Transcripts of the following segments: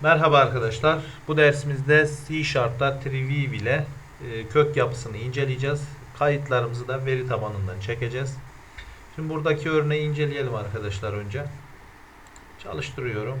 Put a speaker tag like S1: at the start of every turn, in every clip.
S1: Merhaba arkadaşlar. Bu dersimizde C Sharp'ta Treeweave ile e, kök yapısını inceleyeceğiz. Kayıtlarımızı da veri tabanından çekeceğiz. Şimdi buradaki örneği inceleyelim arkadaşlar önce. Çalıştırıyorum.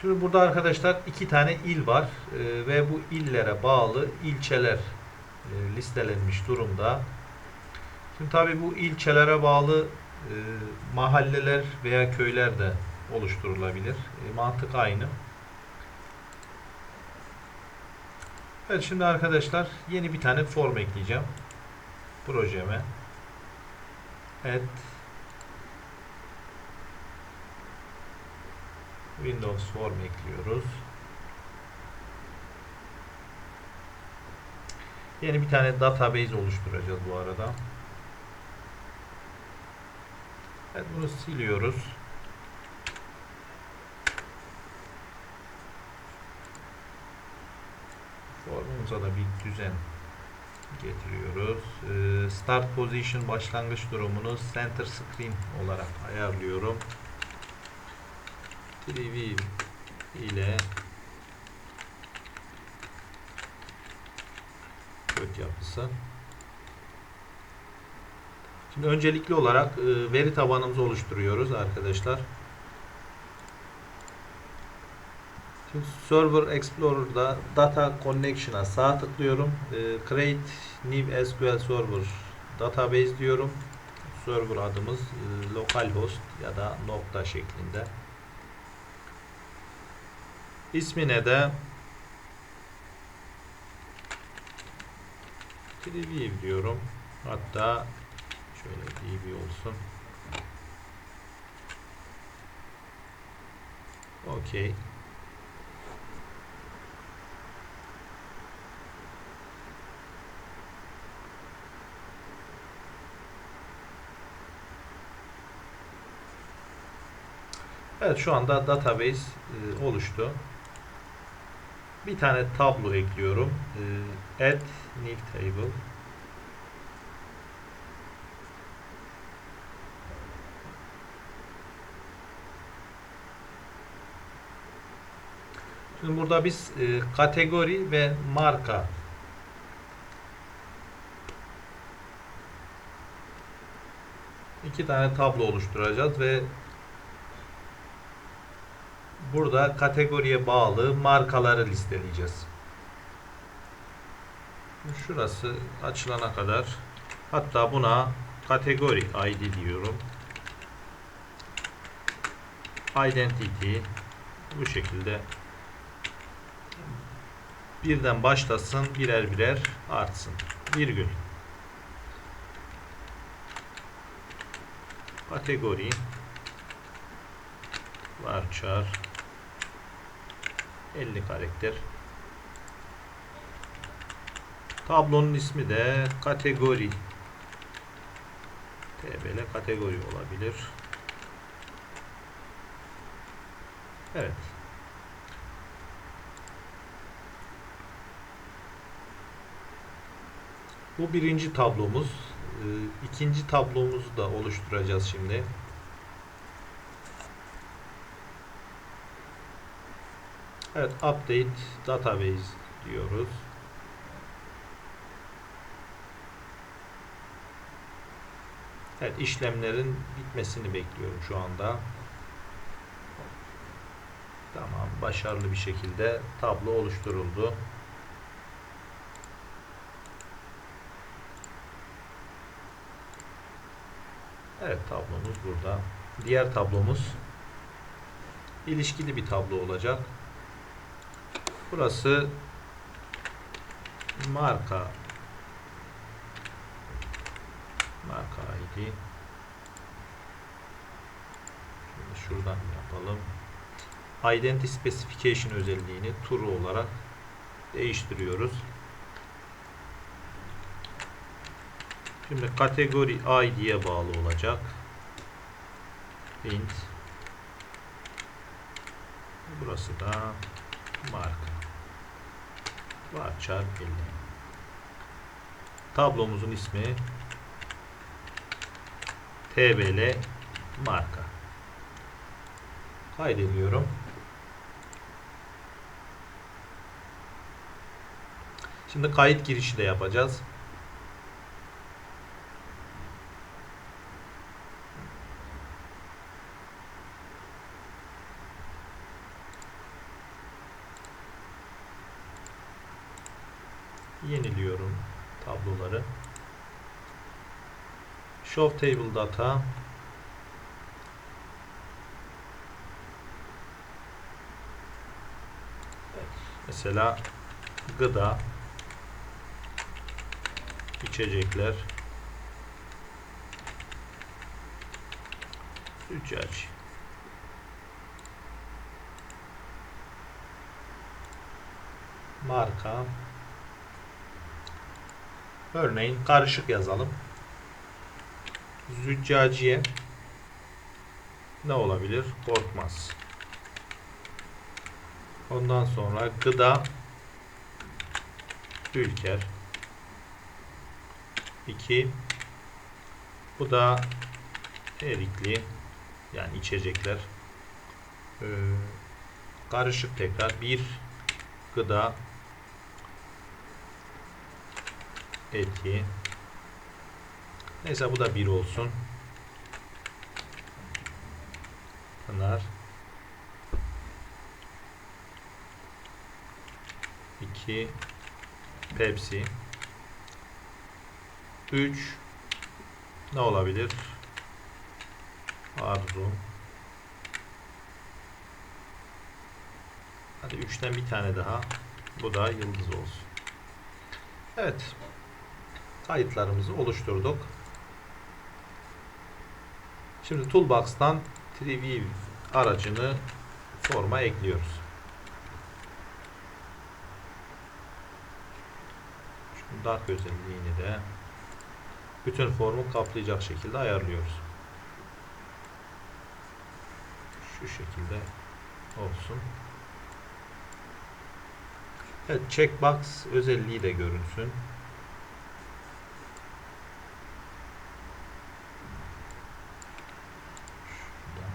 S1: Şimdi burada arkadaşlar iki tane il var e, ve bu illere bağlı ilçeler e, listelenmiş durumda. Şimdi tabi bu ilçelere bağlı mahalleler veya köyler de oluşturulabilir. E, mantık aynı. Evet şimdi arkadaşlar yeni bir tane form ekleyeceğim. Projeme. Add Windows form ekliyoruz. Yeni bir tane database oluşturacağız bu arada. Evet bunu siliyoruz. Formumuza da bir düzen getiriyoruz. Ee, Start position başlangıç durumunu center screen olarak ayarlıyorum. Preview ile kök yapısı. Şimdi öncelikli olarak e, veri tabanımızı oluşturuyoruz arkadaşlar. Server Explorer'da Data Connection'a sağ tıklıyorum. E, Create New SQL Server Database diyorum. Server adımız e, localhost ya da nokta şeklinde. İsmine de Preview diyorum. Hatta şöyle db olsun. Okey. Evet şu anda database e, oluştu. Bir tane tablo ekliyorum. E, add new table. Şimdi burada biz e, kategori ve marka iki tane tablo oluşturacağız ve burada kategoriye bağlı markaları listeleyeceğiz. Şurası açılana kadar hatta buna kategori ID diyorum. Identity bu şekilde birden başlasın birer birer artsın. Virgül. Kategori varchar 50 karakter. Tablonun ismi de kategori. TBL kategori olabilir. Evet. Bu birinci tablomuz. Ee, ikinci tablomuzu da oluşturacağız şimdi. Evet, update database diyoruz. Evet, işlemlerin bitmesini bekliyorum şu anda. Tamam, başarılı bir şekilde tablo oluşturuldu. Evet, tablomuz burada. Diğer tablomuz ilişkili bir tablo olacak. Burası marka marka ID Şimdi şuradan yapalım. Identity Specification özelliğini true olarak değiştiriyoruz. Şimdi kategori ID'ye bağlı olacak. Int Burası da marka varchar 50 tablomuzun ismi tbl marka Kaydediyorum. Şimdi kayıt girişi de yapacağız. Yeniliyorum tabloları. Show table data. Mesela gıda içecekler. Züccaci marka örneğin karışık yazalım züccaciye ne olabilir? Korkmaz. Ondan sonra gıda ülker 2 bu da erikli yani içecekler Ee, karışık tekrar bir gıda eti neyse bu da bir olsun Pınar 2 Pepsi 3 ne olabilir? Arzu Hadi 3'ten bir tane daha. Bu da yıldız olsun. Evet. Kayıtlarımızı oluşturduk. Şimdi Toolbox'tan 3V aracını forma ekliyoruz. Şu dark özelliğini de bütün formu kaplayacak şekilde ayarlıyoruz. Şu şekilde olsun. Evet, checkbox özelliği de görünsün. Şuradan.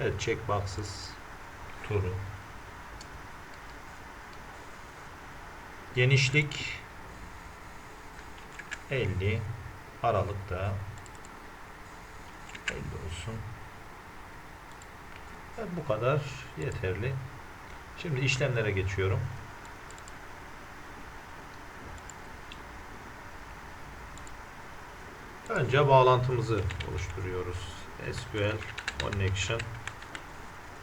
S1: Evet, checkbox'ız turu. Genişlik 50 aralıkta 50 olsun. Evet, bu kadar yeterli. Şimdi işlemlere geçiyorum. Önce bağlantımızı oluşturuyoruz. SQL connection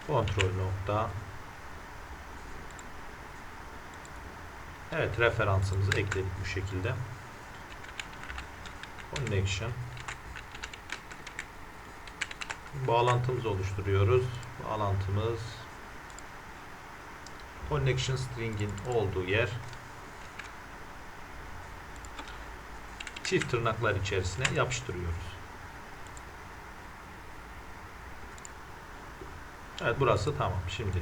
S1: kontrol nokta Evet referansımızı ekledik bu şekilde. Connection bağlantımızı oluşturuyoruz. Bağlantımız connection string'in olduğu yer çift tırnaklar içerisine yapıştırıyoruz. Evet burası tamam. Şimdi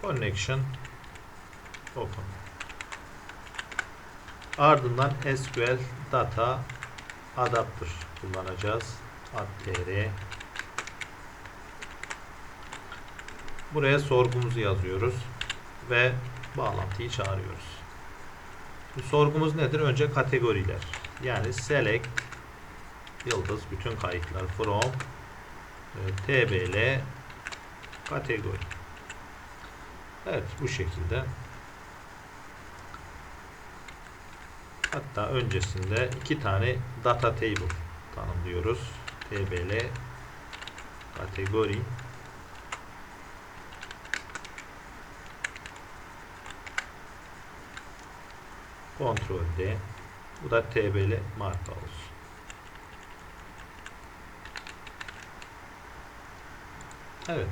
S1: connection open. Ardından SQL data adapter kullanacağız. add Buraya sorgumuzu yazıyoruz ve bağlantıyı çağırıyoruz. Bu sorgumuz nedir? Önce kategoriler. Yani select yıldız bütün kayıtlar from e, tbl kategori. Evet bu şekilde. Hatta öncesinde iki tane data table tanımlıyoruz. tbl kategori Ctrl D. Bu da TBL marka olsun. Evet.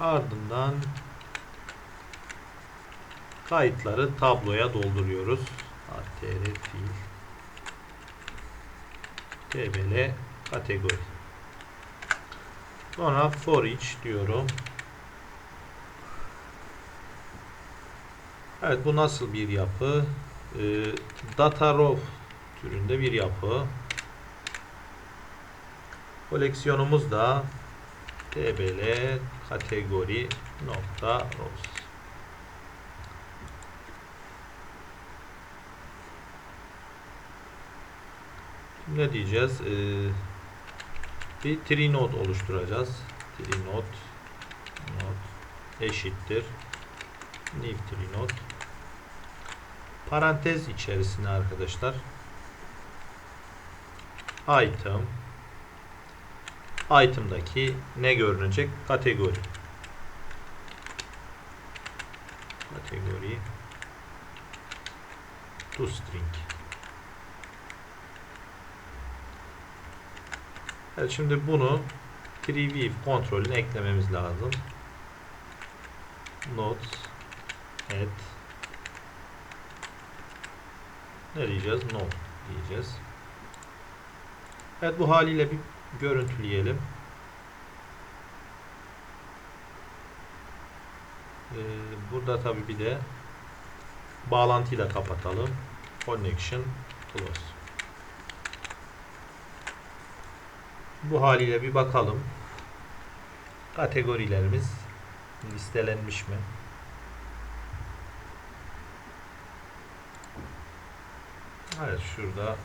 S1: Ardından kayıtları tabloya dolduruyoruz. ATR fiil TBL kategori. Sonra for each diyorum. Evet bu nasıl bir yapı? e, data row türünde bir yapı. Koleksiyonumuz da tbl kategori nokta rows. Ne diyeceğiz? Ee, bir tree node oluşturacağız. Tree node node eşittir new tree node parantez içerisine arkadaşlar item item'daki ne görünecek? Kategori. Kategori to string. Evet şimdi bunu preview kontrolüne eklememiz lazım. Notes add ne diyeceğiz? No diyeceğiz. Evet bu haliyle bir görüntüleyelim. Ee, burada tabi bir de bağlantıyı da kapatalım. Connection close. Bu haliyle bir bakalım. Kategorilerimiz listelenmiş mi? Evet şurada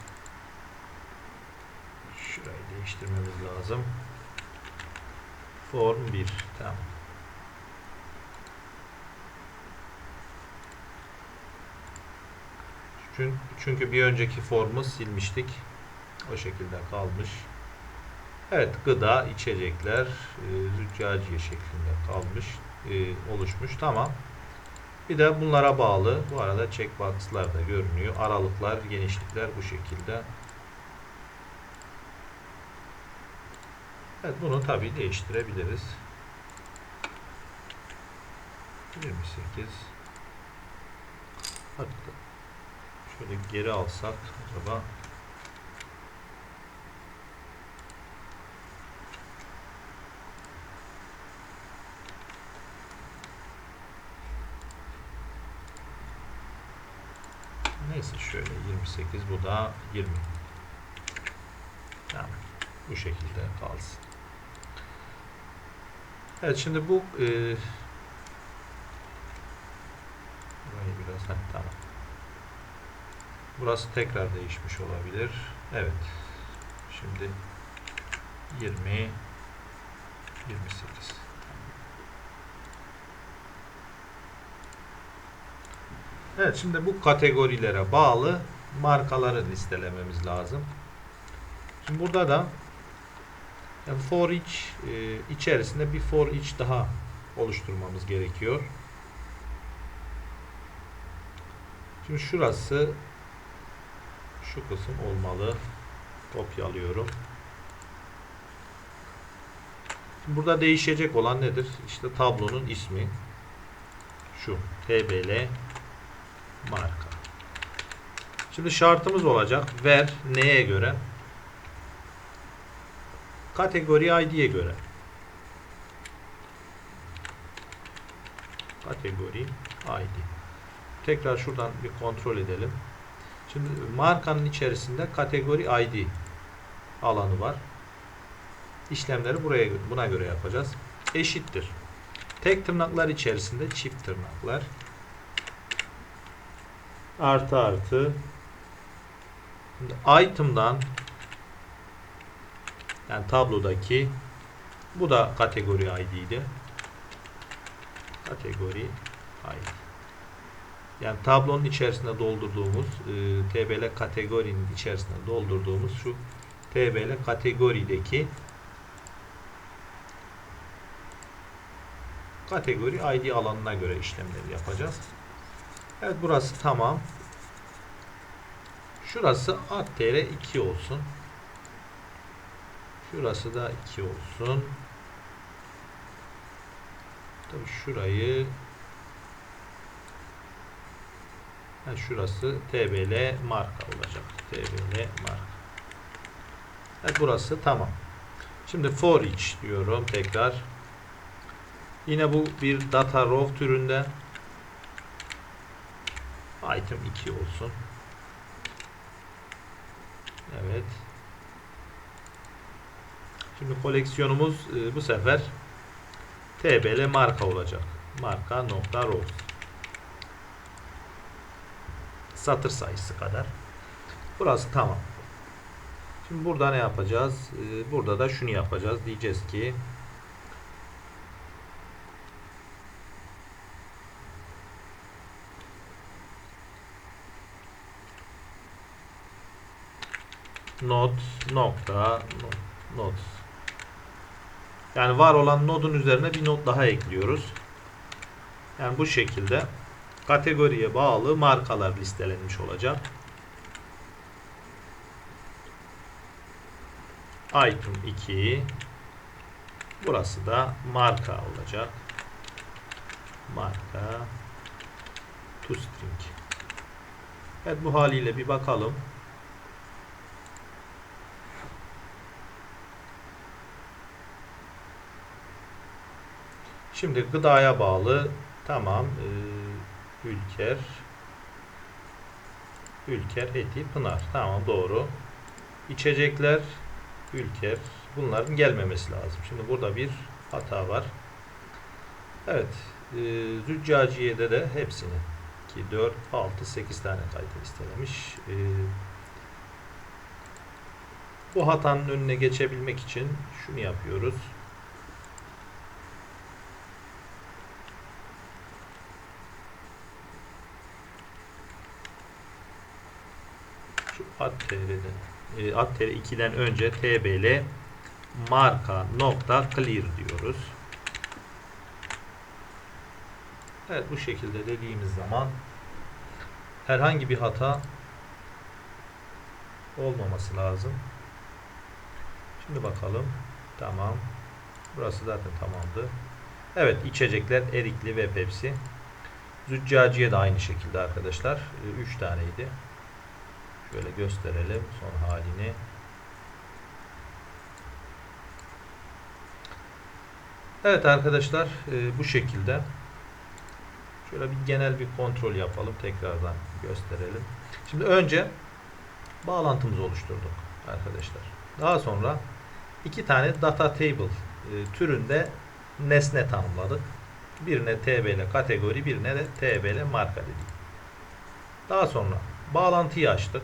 S1: şurayı değiştirmemiz lazım. Form 1 tamam. Çünkü, bir önceki formu silmiştik. O şekilde kalmış. Evet gıda, içecekler, e, züccaciye şeklinde kalmış, e, oluşmuş. Tamam. Bir de bunlara bağlı. Bu arada checkbox'lar da görünüyor. Aralıklar, genişlikler bu şekilde. Evet bunu tabi değiştirebiliriz. 28 Hatta şöyle geri alsak acaba Neyse şöyle 28 bu da 20. Tamam. Bu şekilde kalsın. Evet şimdi bu e, burayı biraz heh, tamam. Burası tekrar değişmiş olabilir. Evet. Şimdi 20 28 Evet şimdi bu kategorilere bağlı markaları listelememiz lazım. Şimdi burada da yani for each e, içerisinde bir for each daha oluşturmamız gerekiyor. Şimdi şurası şu kısım olmalı. Kopyalıyorum. Şimdi burada değişecek olan nedir? İşte tablonun ismi. Şu tbl marka. Şimdi şartımız olacak. Ver neye göre? Kategori ID'ye göre. Kategori ID. Tekrar şuradan bir kontrol edelim. Şimdi markanın içerisinde kategori ID alanı var. İşlemleri buraya buna göre yapacağız. Eşittir. Tek tırnaklar içerisinde çift tırnaklar artı artı item'dan yani tablodaki bu da kategori ID'ydi. Kategori ID. Yani tablonun içerisinde doldurduğumuz e, TBL kategorinin içerisinde doldurduğumuz şu TBL kategorideki kategori ID alanına göre işlemleri yapacağız. Evet burası tamam. Şurası ATR 2 olsun. Şurası da 2 olsun. Tabii şurayı ha, şurası TBL marka olacak. TBL marka. Evet burası tamam. Şimdi for each diyorum tekrar. Yine bu bir data row türünde Item 2 olsun. Evet. Şimdi koleksiyonumuz e, bu sefer TBL marka olacak. Marka nokta rose. Satır sayısı kadar. Burası tamam. Şimdi burada ne yapacağız? E, burada da şunu yapacağız. Diyeceğiz ki not nokta no- not yani var olan nodun üzerine bir not daha ekliyoruz. Yani bu şekilde kategoriye bağlı markalar listelenmiş olacak. Item 2 burası da marka olacak. Marka toString Evet bu haliyle bir bakalım. Şimdi gıdaya bağlı tamam e, Ülker Ülker Eti Pınar tamam doğru İçecekler Ülker bunların gelmemesi lazım. Şimdi burada bir hata var. Evet e, Züccaciye'de de hepsini 2, 4, 6, 8 tane kayıt listelemiş. E, bu hatanın önüne geçebilmek için şunu yapıyoruz. şu ATR'den e, ATR 2'den önce TBL marka nokta clear diyoruz. Evet bu şekilde dediğimiz zaman herhangi bir hata olmaması lazım. Şimdi bakalım. Tamam. Burası zaten tamamdı. Evet içecekler erikli ve Pepsi. Züccaciye de aynı şekilde arkadaşlar. 3 taneydi. Şöyle gösterelim son halini. Evet arkadaşlar e, bu şekilde. Şöyle bir genel bir kontrol yapalım. Tekrardan gösterelim. Şimdi önce bağlantımızı oluşturduk arkadaşlar. Daha sonra iki tane data table e, türünde nesne tanımladık. Birine TBL kategori, birine de TBL marka dedik. Daha sonra bağlantıyı açtık.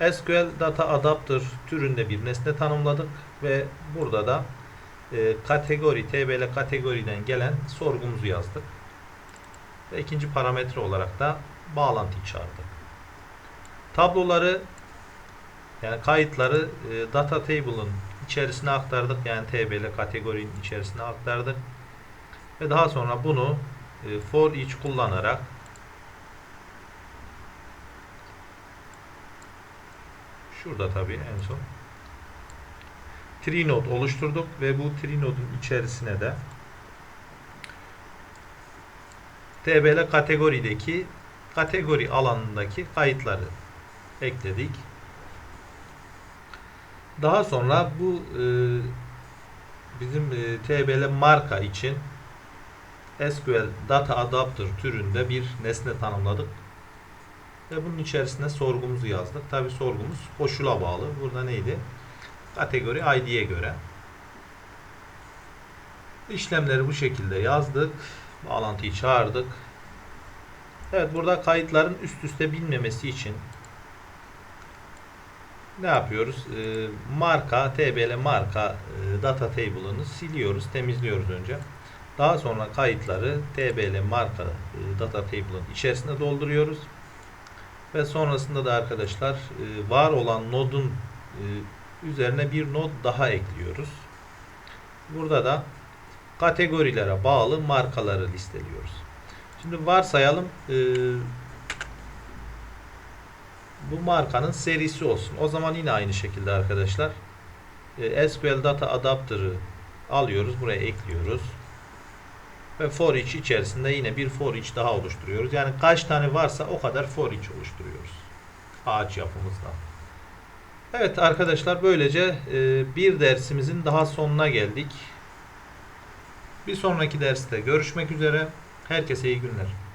S1: SQL Data Adapter türünde bir nesne tanımladık ve burada da e, kategori, TBL kategoriden gelen sorgumuzu yazdık. Ve ikinci parametre olarak da bağlantıyı çağırdık. Tabloları yani kayıtları e, data table'ın içerisine aktardık. Yani TBL kategorinin içerisine aktardık. Ve daha sonra bunu e, for each kullanarak Şurada tabii en son. Trinode oluşturduk ve bu Trinode'un içerisine de TBL kategorideki kategori alanındaki kayıtları ekledik. Daha sonra bu e, bizim e, TBL marka için SQL Data Adapter türünde bir nesne tanımladık. Ve bunun içerisine sorgumuzu yazdık. Tabi sorgumuz koşula bağlı. Burada neydi? Kategori ID'ye göre. İşlemleri bu şekilde yazdık. Bağlantıyı çağırdık. Evet burada kayıtların üst üste binmemesi için ne yapıyoruz? E, marka, TBL marka e, data table'ını siliyoruz, temizliyoruz önce. Daha sonra kayıtları TBL marka e, data table'ın içerisine dolduruyoruz. Ve sonrasında da arkadaşlar e, var olan nodun e, üzerine bir nod daha ekliyoruz. Burada da kategorilere bağlı markaları listeliyoruz. Şimdi varsayalım e, bu markanın serisi olsun. O zaman yine aynı şekilde arkadaşlar SQL Data Adapter'ı alıyoruz. Buraya ekliyoruz. Ve for each içerisinde yine bir for each daha oluşturuyoruz. Yani kaç tane varsa o kadar for each oluşturuyoruz. Ağaç yapımızda. Evet arkadaşlar böylece e, bir dersimizin daha sonuna geldik. Bir sonraki derste görüşmek üzere. Herkese iyi günler.